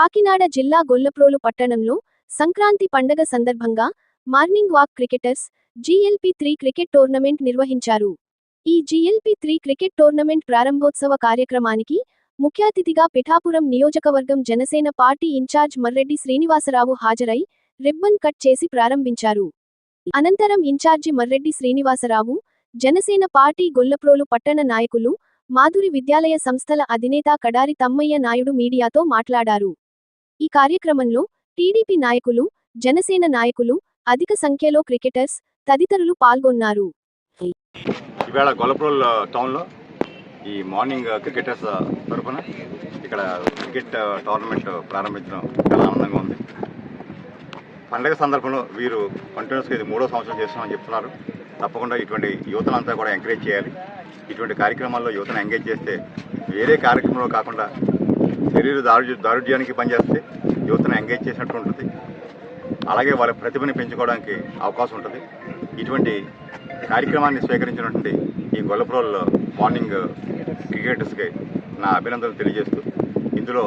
కాకినాడ జిల్లా గొల్లప్రోలు పట్టణంలో సంక్రాంతి పండగ సందర్భంగా morning walk cricketers GLP three cricket tournament నిర్వహించారు. ఈ జీఎల్పీ త్రీ క్రికెట్ టోర్నమెంట్ ప్రారంభోత్సవ కార్యక్రమానికి ముఖ్య అతిథిగా పిఠాపురం నియోజకవర్గం జనసేన పార్టీ ఇన్ఛార్జ్ మర్రెడ్డి శ్రీనివాసరావు హాజరై రిబ్బన్ కట్ చేసి ప్రారంభించారు. అనంతరం ఇన్ఛార్జి మర్రెడ్డి శ్రీనివాసరావు జనసేన పార్టీ గొల్లప్రోలు పట్టణ నాయకులు మాధురి విద్యాలయ సంస్థల అధినేత కడారి తమ్మయ్య నాయుడు మీడియాతో మాట్లాడారు. ఈ కార్యక్రమంలో టీడీపీ నాయకులు జనసేన నాయకులు అధిక సంఖ్యలో క్రికెటర్స్ తదితరులు పాల్గొన్నారు. ఈవేళ గొల్లప్రోల్ టౌన్లో ఈ మార్నింగ్ క్రికెటర్స్ తరఫున ఇక్కడ క్రికెట్ టోర్నమెంట్ ప్రారంభించడం చాలా ఆనందంగా ఉంది. పండగ సందర్భంలో వీరు కంటిన్యూస్గా ఇది మూడో సంవత్సరం చేస్తున్నామని చెప్తున్నారు. తప్పకుండా ఇటువంటి యువతనంతా కూడా ఎంకరేజ్ చేయాలి. ఇటువంటి కార్యక్రమాల్లో యువతను ఎంగేజ్ చేస్తే వేరే కార్యక్రమంలో కాకుండా శరీర దారుడు దారుఢ్యానికి పనిచేస్తే యువతను ఎంగేజ్ చేసినట్టు ఉంటుంది అలాగే వాళ్ళ ప్రతిభని పెంచుకోవడానికి అవకాశం ఉంటుంది. ఇటువంటి కార్యక్రమాన్ని స్వీకరించినటువంటి ఈ గొల్లపురంలో మార్నింగ్ క్రికెటర్స్కి నా అభినందనలు తెలియజేస్తూ ఇందులో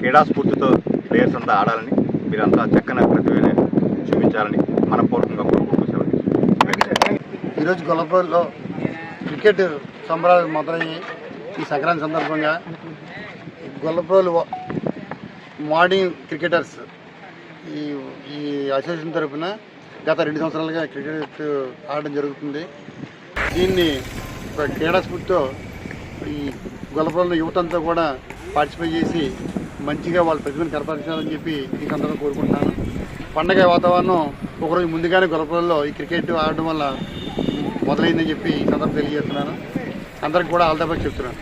క్రీడాస్ఫూర్తితో ప్లేయర్స్ అంతా ఆడాలని మీరంతా చక్కని ప్రతిభని చూపించాలని మనపూర్వకంగా కోరుకుంటూ ఈరోజు గొల్లపూర్లో క్రికెట్ సంబరాలు మొదలయ్యి ఈ సంక్రాంతి సందర్భంగా గొల్లప్రోలు మార్నింగ్ క్రికెటర్స్ ఈ ఈ అసోసియేషన్ తరఫున గత రెండు సంవత్సరాలుగా క్రికెట్ ఆడడం జరుగుతుంది. దీన్ని ఒక క్రీడా స్ఫూర్తితో ఈ గొల్లపూర్లో యువతంతా కూడా పార్టిసిపేట్ చేసి మంచిగా వాళ్ళ ప్రతిభను కనపరచాలని చెప్పి ఈ సందర్భంగా కోరుకుంటున్నాను. పండగ వాతావరణం ఒకరోజు ముందుగానే గొల్లపూర్లో ఈ క్రికెట్ ఆడడం వల్ల మొదలైందని చెప్పి ఈ సందర్భం తెలియజేస్తున్నాను. అందరికి కూడా ఆల్ ద చెప్తున్నాను.